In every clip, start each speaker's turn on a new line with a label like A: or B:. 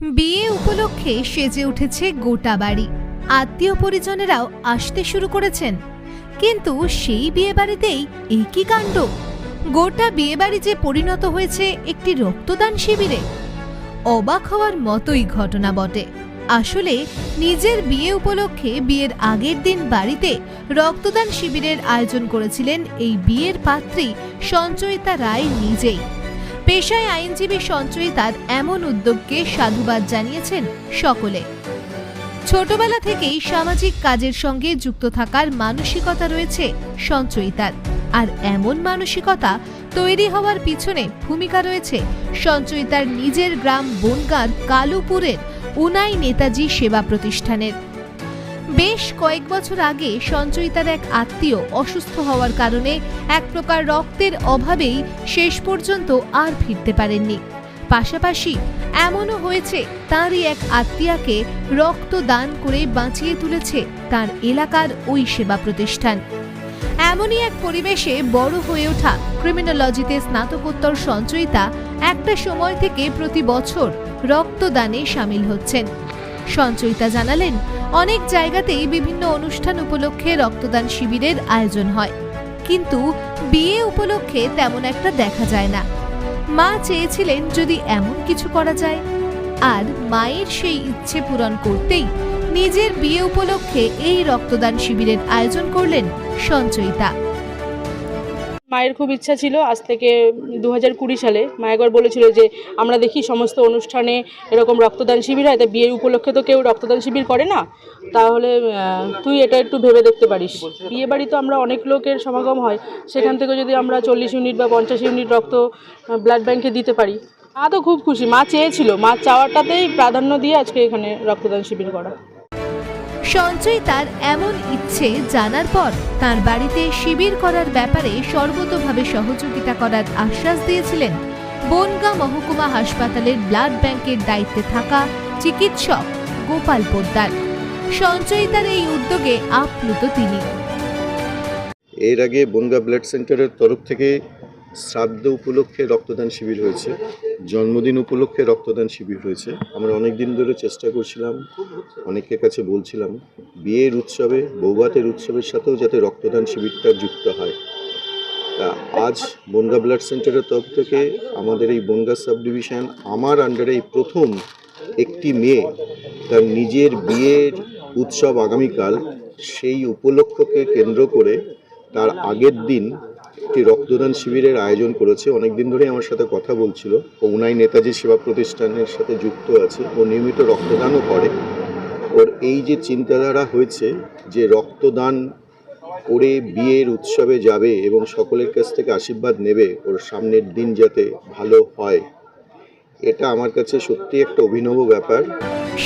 A: বিয়ে উপলক্ষে সেজে উঠেছে গোটা বাড়ি। আত্মীয় পরিজনেরাও আসতে শুরু করেছেন। কিন্তু সেই বিয়ে বাড়িতেই একই কাণ্ড। গোটা বিয়ে বাড়ি যে পরিণত হয়েছে একটি রক্তদান শিবিরে। অবাক হওয়ার মতোই ঘটনা বটে। আসলে নিজের বিয়ে উপলক্ষে বিয়ের আগের দিন বাড়িতে রক্তদান শিবিরের আয়োজন করেছিলেন এই বিয়ের পাত্রী সঞ্চয়িতা রায় নিজেই। পেশায় আইনজীবী সঞ্চয়িতার এমন উদ্যোগকে সাধুবাদ জানিয়েছেন সকলে। ছোটবেলা থেকেই সামাজিক কাজের সঙ্গে যুক্ত থাকার মানসিকতা রয়েছে সঞ্চয়িতার আর এমন মানসিকতা তৈরি হওয়ার পিছনে ভূমিকা রয়েছে সঞ্চয়িতার নিজের গ্রাম বনগাঁর কালুপুরের উনাই নেতাজি সেবা প্রতিষ্ঠানের। বেশ কয়েক বছর আগে সঞ্চয়িতার এক আত্মীয় অসুস্থ হওয়ার কারণে এক প্রকার রক্তের অভাবেই শেষ পর্যন্ত আর ফিরতে পারেননি। পাশাপাশি এমনও হয়েছে, তাঁরই এক আত্মীয়াকে রক্ত দান করে বাঁচিয়ে তুলেছে তার এলাকার ওই সেবা প্রতিষ্ঠান। এমনই এক পরিবেশে বড় হয়ে ওঠা ক্রিমিনোলজিতে স্নাতকোত্তর সঞ্চয়িতা একটা সময় থেকে প্রতি বছর রক্তদানে সামিল হচ্ছেন। সঞ্চয়িতা জানালেন অনেক জায়গাতেই বিভিন্ন অনুষ্ঠান উপলক্ষে রক্তদান শিবিরের আয়োজন হয়। কিন্তু বিয়ে উপলক্ষে তেমন একটা দেখা যায় না। মা চেয়েছিলেন যদি এমন কিছু করা যায়। আর মায়ের সেই ইচ্ছে পূরণ করতেই নিজের বিয়ে উপলক্ষে এই রক্তদান শিবিরের আয়োজন করলেন সঞ্চয়িতা।
B: মায়ের খুব ইচ্ছা ছিল, আজ থেকে দু হাজার কুড়ি সালে মা একবার বলেছিল যে, আমরা দেখি সমস্ত অনুষ্ঠানে এরকম রক্তদান শিবির হয়, তা বিয়ের উপলক্ষে তো কেউ রক্তদান শিবির করে না। তাহলে তুই এটা একটু ভেবে দেখতে পারিস। বিয়ে বাড়ি তো আমরা অনেক লোকের সমাগম হয়, সেখান থেকে যদি আমরা চল্লিশ ইউনিট বা পঞ্চাশ ইউনিট রক্ত ব্লাড ব্যাংকে দিতে পারি। মা তো খুব খুশি, মা চেয়েছিল, মা চাওয়াটাতেই প্রাধান্য দিয়ে আজকে এখানে রক্তদান শিবির করা।
A: সঞ্চয়িতার এমন ইচ্ছে জানার পর তার বাড়িতে শিবির করার ব্যাপারে সর্বতোভাবে সহযোগিতা করার আশ্বাস দিয়েছিলেন বনগাঁ মহকুমা হাসপাতালের ব্লাড ব্যাংকের দায়িত্বে থাকা চিকিৎসক গোপাল পোদ্দার। সঞ্চয়িতার এই উদ্যোগে আপ্লুত তিনি।
C: এর আগে বনগা ব্লাড সেন্টারের তরফ থেকে শ্রাদ্ধ উপলক্ষে রক্তদান শিবির হয়েছে, জন্মদিন উপলক্ষে রক্তদান শিবির হয়েছে। আমরা অনেক দিন ধরে চেষ্টা করছিলাম অনেকের কাছে বলছিলাম, বিয়ের উৎসবে, বৌভাতের উৎসবের সাথেও যাতে রক্তদান শিবিরটা যুক্ত হয়। তা আজ বনগা ব্লাড সেন্টারের তরফ থেকে আমাদের এই বনগা সাব ডিভিশন আমার আন্ডারে এই প্রথম একটি মেয়ে তার নিজের বিয়ের উৎসব আগামীকাল সেই উপলক্ষকে কেন্দ্র করে তার আগের দিন একটি রক্তদান শিবিরের আয়োজন করেছে। অনেক দিন ধরেই আমার সাথে কথা বলছিল। ও উনাই নেতাজি সেবা প্রতিষ্ঠানের সাথে যুক্ত আছে। ও নিয়মিত রক্তদানও করে। ওর এই যে চিন্তাধারা হয়েছে যে রক্তদান করে বিয়ের উৎসবে যাবে এবং সকলের কাছ থেকে আশীর্বাদ নেবে ওর সামনের দিন যাতে ভালো হয়, এটা আমার কাছে সত্যি একটা অভিনব ব্যাপার।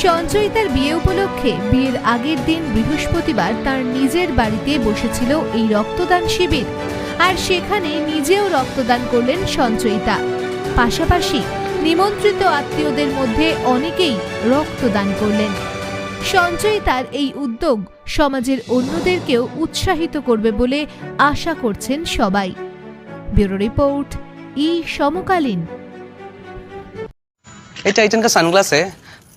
A: সঞ্চয়িতার বিয়ে উপলক্ষে বিয়ের আগের দিন বৃহস্পতিবার তার নিজের বাড়িতে বসেছিল এই রক্তদান শিবির। আর সেখানে নিজেও রক্তদান করলেন সঞ্চয়িতা পাশাপাশি নিমন্ত্রিত আত্মীয়দের মধ্যে অনেকেই রক্তদান করলেন সঞ্চয়িতার এই উদ্যোগ সমাজের অন্যদেরকেও উৎসাহিত করবে বলে আশা করছেন সবাই ব্যুরো রিপোর্ট ই সমকালীন
D: ये टाइटन का सनग्लास है